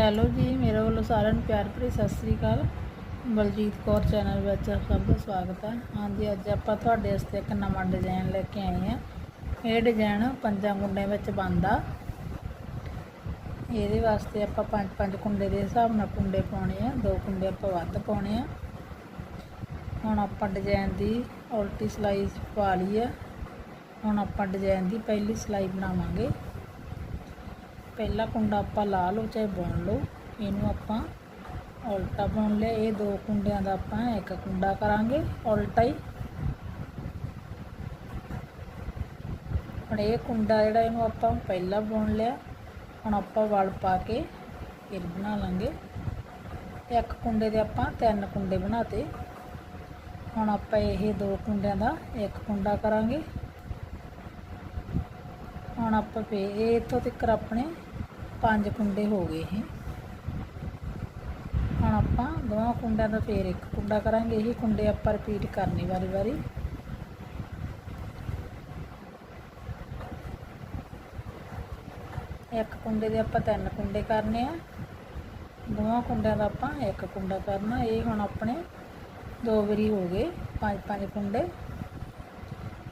Hello ਜੀ, ਮੇਰੇ ਵੱਲੋਂ ਸਾਰਿਆਂ ਨੂੰ ਪਿਆਰ ਭਰੀ ਸਤਿ ਸ੍ਰੀ ਅਕਾਲ। ਬਲਜੀਤ ਕੌਰ ਚੈਨਲ ਵਿੱਚ ਸਭ ਦਾ ਸਵਾਗਤ ਹੈ। ਹਾਂਜੀ, ਅੱਜ ਆਪਾਂ ਤੁਹਾਡੇ ਵਾਸਤੇ ਇੱਕ ਨਵਾਂ ਡਿਜ਼ਾਈਨ ਲੈ ਕੇ ਆਏ ਹਾਂ। ਇਹ ਡਿਜ਼ਾਈਨ ਪੰਜਾਂ ਕੁੰਡੇ ਵਿੱਚ ਬਣਦਾ। ਇਹਦੇ ਵਾਸਤੇ ਆਪਾਂ ਪੰਜ ਪੰਜ ਕੁੰਡੇ ਦੇ ਹਿਸਾਬ ਨਾਲ ਕੁੰਡੇ ਪਾਉਣੇ ਆ। ਦੋ ਕੁੰਡੇ ਆਪਾਂ ਵੱਧ ਪਾਉਣੇ ਆ। ਹੁਣ ਆਪਾਂ ਡਿਜ਼ਾਈਨ ਦੀ ਉਲਟੀ ਸਲਾਈ ਪਾ ਲਈ ਆ। ਹੁਣ ਆਪਾਂ ਡਿਜ਼ਾਈਨ ਦੀ ਪਹਿਲੀ ਸਲਾਈ ਬਣਾਵਾਂਗੇ। ਪਹਿਲਾ ਕੁੰਡਾ ਆਪਾਂ ਲਾ ਲਓ, ਚਾਹੇ ਬੁਣ ਲਓ। ਇਹਨੂੰ ਆਪਾਂ ਉਲਟਾ ਬੁਣ ਲਿਆ। ਇਹ ਦੋ ਕੁੰਡਿਆਂ ਦਾ ਆਪਾਂ ਇੱਕ ਕੁੰਡਾ ਕਰਾਂਗੇ, ਉਲਟਾ ਹੀ। ਹੁਣ ਇਹ ਕੁੰਡਾ ਜਿਹੜਾ ਇਹਨੂੰ ਆਪਾਂ ਪਹਿਲਾਂ ਬੁਣ ਲਿਆ। ਹੁਣ ਆਪਾਂ ਵਲ ਪਾ ਕੇ ਫਿਰ ਬਣਾ ਲਾਂਗੇ। ਇੱਕ ਕੁੰਡੇ ਦੇ ਆਪਾਂ ਤਿੰਨ ਕੁੰਡੇ ਬਣਾਤੇ। ਹੁਣ ਆਪਾਂ ਇਹ ਦੋ ਕੁੰਡਿਆਂ ਦਾ ਇੱਕ ਕੁੰਡਾ ਕਰਾਂਗੇ। ਹੁਣ ਆਪਾਂ ਫੇ ਇਹ ਇੱਥੋਂ ਤੱਕ ਆਪਣੇ ਪੰਜ ਕੁੰਡੇ ਹੋ ਗਏ ਇਹ। ਹੁਣ ਆਪਾਂ ਦੋਵਾਂ ਕੁੰਡਿਆਂ ਦਾ ਫੇਰ ਇੱਕ ਕੁੰਡਾ ਕਰਾਂਗੇ। ਇਹੀ ਕੁੰਡੇ ਆਪਾਂ ਰਿਪੀਟ ਕਰਨੇ ਵਾਰੀ ਵਾਰੀ। ਇੱਕ ਕੁੰਡੇ ਦੇ ਆਪਾਂ ਤਿੰਨ ਕੁੰਡੇ ਕਰਨੇ ਆ। ਦੋਵਾਂ ਕੁੰਡਿਆਂ ਦਾ ਆਪਾਂ ਇੱਕ ਕੁੰਡਾ ਕਰਨਾ। ਇਹ ਹੁਣ ਆਪਣੇ ਦੋ ਵਾਰੀ ਹੋ ਗਏ, ਪੰਜ ਪੰਜ ਕੁੰਡੇ।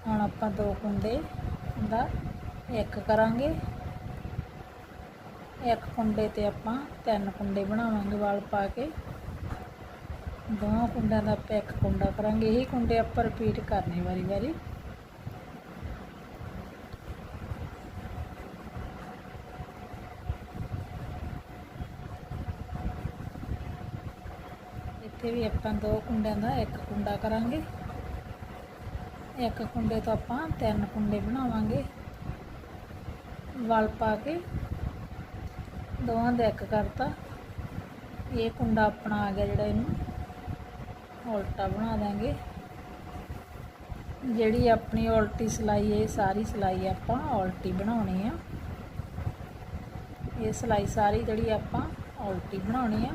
ਹੁਣ ਆਪਾਂ ਦੋ ਕੁੰਡੇ ਦਾ ਇੱਕ ਕਰਾਂਗੇ। ਇੱਕ ਕੁੰਡੇ ਤੇ ਆਪਾਂ ਤਿੰਨ ਕੁੰਡੇ ਬਣਾਵਾਂਗੇ ਵਾਲ ਪਾ ਕੇ। ਦੋਵਾਂ ਕੁੰਡਿਆਂ ਦਾ ਆਪਾਂ ਇੱਕ ਕੁੰਡਾ ਕਰਾਂਗੇ। ਇਹੀ ਕੁੰਡੇ ਆਪਾਂ ਰਿਪੀਟ ਕਰਨੇ ਵਾਰੀ ਵਾਰੀ। ਇੱਥੇ ਵੀ ਆਪਾਂ ਦੋ ਕੁੰਡਿਆਂ ਦਾ ਇੱਕ ਕੁੰਡਾ ਕਰਾਂਗੇ। ਇੱਕ ਕੁੰਡੇ ਤੋਂ ਆਪਾਂ ਤਿੰਨ ਕੁੰਡੇ ਬਣਾਵਾਂਗੇ। ਵਲ ਪਾ ਕੇ ਦੋਵਾਂ ਦਾ ਇੱਕ ਕਰਤਾ। ਇਹ ਕੁੰਡਾ ਆਪਣਾ ਆ ਗਿਆ ਜਿਹੜਾ ਇਹਨੂੰ ਉਲਟਾ ਬਣਾ ਦਾਂਗੇ ਜਿਹੜੀ ਆਪਣੀ ਉਲਟੀ ਸਲਾਈ ਇਹ ਸਾਰੀ ਸਲਾਈ ਆਪਾਂ ਉਲਟੀ ਬਣਾਉਣੀ ਆ। ਇਹ ਸਲਾਈ ਸਾਰੀ ਜਿਹੜੀ ਆਪਾਂ ਉਲਟੀ ਬਣਾਉਣੀ ਆ।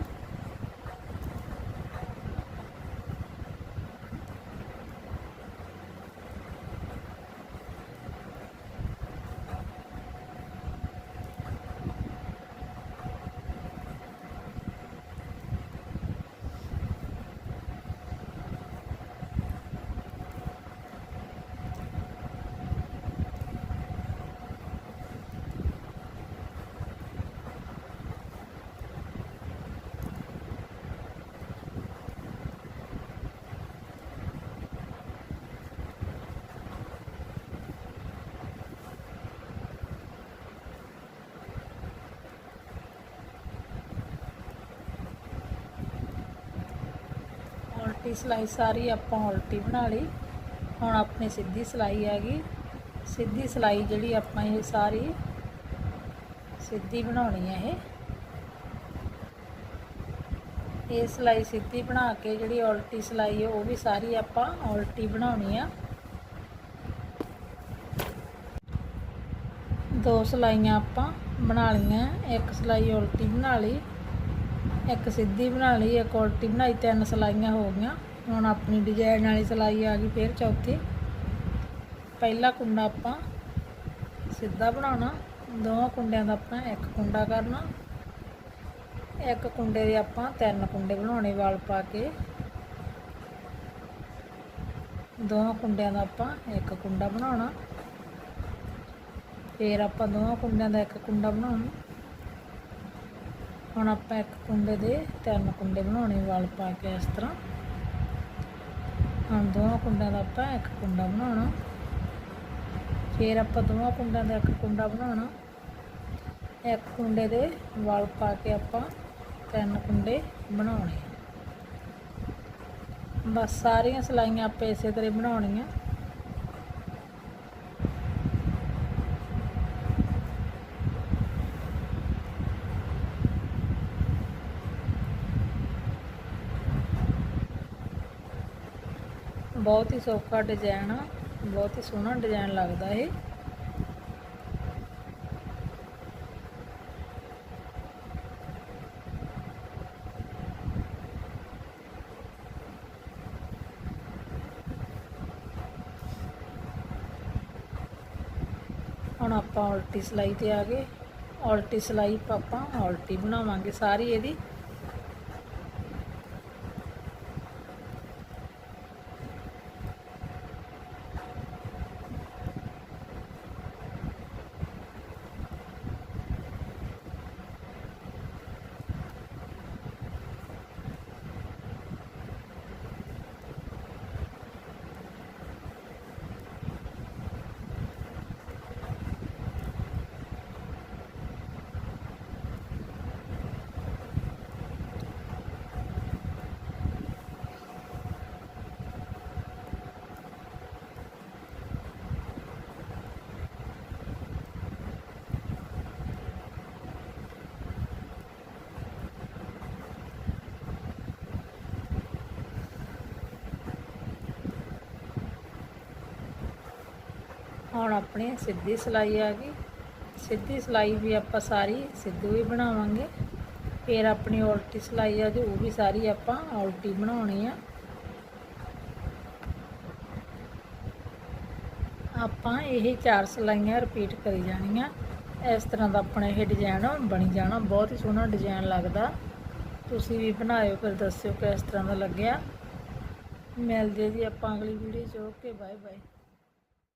ਉਲਟੀ ਸਲਾਈ ਸਾਰੀ ਆਪਾਂ ਉਲਟੀ ਬਣਾ ਲਈ। ਹੁਣ ਆਪਣੀ ਸਿੱਧੀ ਸਲਾਈ ਆ ਗਈ ਸਿੱਧੀ ਸਲਾਈ ਜਿਹੜੀ ਆਪਾਂ ਇਹ ਸਾਰੀ ਸਿੱਧੀ ਬਣਾਉਣੀ ਹੈ ਇਹ। ਇਹ ਸਲਾਈ ਸਿੱਧੀ ਬਣਾ ਕੇ ਜਿਹੜੀ ਉਲਟੀ ਸਲਾਈ ਹੈ, ਉਹ ਵੀ ਸਾਰੀ ਆਪਾਂ ਉਲਟੀ ਬਣਾਉਣੀ ਆ। ਦੋ ਸਲਾਈਆਂ ਆਪਾਂ ਬਣਾ ਲਈਆਂ। ਇੱਕ ਸਲਾਈ ਉਲਟੀ ਬਣਾ ਲਈ। ਇੱਕ ਸਿੱਧੀ ਬਣਾ ਲਈ, ਇੱਕ ਉਲਟੀ ਬਣਾਈ, ਤਿੰਨ ਸਲਾਈਆਂ ਹੋ ਗਈਆਂ। ਹੁਣ ਆਪਣੀ ਡਿਜ਼ਾਈਨ ਵਾਲੀ ਸਲਾਈ ਆ ਗਈ ਫਿਰ ਚੌਥੀ। ਪਹਿਲਾ ਕੁੰਡਾ ਆਪਾਂ ਸਿੱਧਾ ਬਣਾਉਣਾ, ਦੋਵਾਂ ਕੁੰਡਿਆਂ ਦਾ ਆਪਾਂ ਇੱਕ ਕੁੰਡਾ ਕਰਨਾ। ਇੱਕ ਕੁੰਡੇ ਦੇ ਆਪਾਂ ਤਿੰਨ ਕੁੰਡੇ ਬਣਾਉਣੇ ਵਾਲ ਪਾ ਕੇ। ਦੋਵਾਂ ਕੁੰਡਿਆਂ ਦਾ ਆਪਾਂ ਇੱਕ ਕੁੰਡਾ ਬਣਾਉਣਾ। ਫਿਰ ਆਪਾਂ ਦੋਵਾਂ ਕੁੰਡਿਆਂ ਦਾ ਇੱਕ ਕੁੰਡਾ ਬਣਾਉਣਾ। ਹੁਣ ਆਪਾਂ ਇੱਕ ਕੁੰਡੇ ਦੇ ਤਿੰਨ ਕੁੰਡੇ ਬਣਾਉਣੇ, ਵਾਲ ਪਾ ਕੇ ਇਸ ਤਰ੍ਹਾਂ। ਹੁਣ ਦੋਵਾਂ ਕੁੰਡਿਆਂ ਦਾ ਆਪਾਂ ਇੱਕ ਕੁੰਡਾ ਬਣਾਉਣਾ। ਫਿਰ ਆਪਾਂ ਦੋਵਾਂ ਕੁੰਡਿਆਂ ਦਾ ਇੱਕ ਕੁੰਡਾ ਬਣਾਉਣਾ। ਇੱਕ ਕੁੰਡੇ ਦੇ ਵਾਲ ਪਾ ਕੇ ਆਪਾਂ ਤਿੰਨ ਕੁੰਡੇ ਬਣਾਉਣੇ। ਬਸ ਸਾਰੀਆਂ ਸਲਾਈਆਂ ਆਪਾਂ ਇਸੇ ਤਰ੍ਹਾਂ ਬਣਾਉਣੀਆਂ। ਬਹੁਤ ਹੀ ਸੌਖਾ ਡਿਜ਼ਾਈਨ ਆ, ਬਹੁਤ ਹੀ ਸੋਹਣਾ ਡਿਜ਼ਾਈਨ ਲੱਗਦਾ ਇਹ। ਹੁਣ ਆਪਾਂ ਉਲਟੀ ਸਲਾਈ ਤੇ ਆ ਗਏ। ਉਲਟੀ ਸਲਾਈ ਆਪਾਂ ਉਲਟੀ ਬਣਾਵਾਂਗੇ ਸਾਰੀ ਇਹਦੀ। ਹੁਣ ਆਪਣੀ ਸਿੱਧੀ ਸਲਾਈ ਆ ਗਈ। ਸਿੱਧੀ ਸਲਾਈ ਵੀ ਆਪਾਂ ਸਾਰੀ ਸਿੱਧੂ ਹੀ ਬਣਾਵਾਂਗੇ। ਫਿਰ ਆਪਣੀ ਉਲਟੀ ਸਲਾਈ ਆ ਜੋ ਉਹ ਵੀ ਸਾਰੀ ਆਪਾਂ ਉਲਟੀ ਬਣਾਉਣੀ ਆ। ਆਪਾਂ ਇਹ ਚਾਰ ਸਲਾਈਆਂ ਰਿਪੀਟ ਕਰੀ ਜਾਣੀਆਂ। ਇਸ ਤਰ੍ਹਾਂ ਦਾ ਆਪਣਾ ਇਹ ਡਿਜ਼ਾਈਨ ਬਣੀ ਜਾਣਾ। ਬਹੁਤ ਹੀ ਸੋਹਣਾ ਡਿਜ਼ਾਈਨ ਲੱਗਦਾ। ਤੁਸੀਂ ਵੀ ਬਣਾਇਓ, ਫਿਰ ਦੱਸਿਓ ਕਿਸ ਤਰ੍ਹਾਂ ਦਾ ਲੱਗਿਆ। ਮਿਲਦੇ ਜੀ ਆਪਾਂ ਅਗਲੀ ਵੀਡੀਓ 'ਚ। Okay bye bye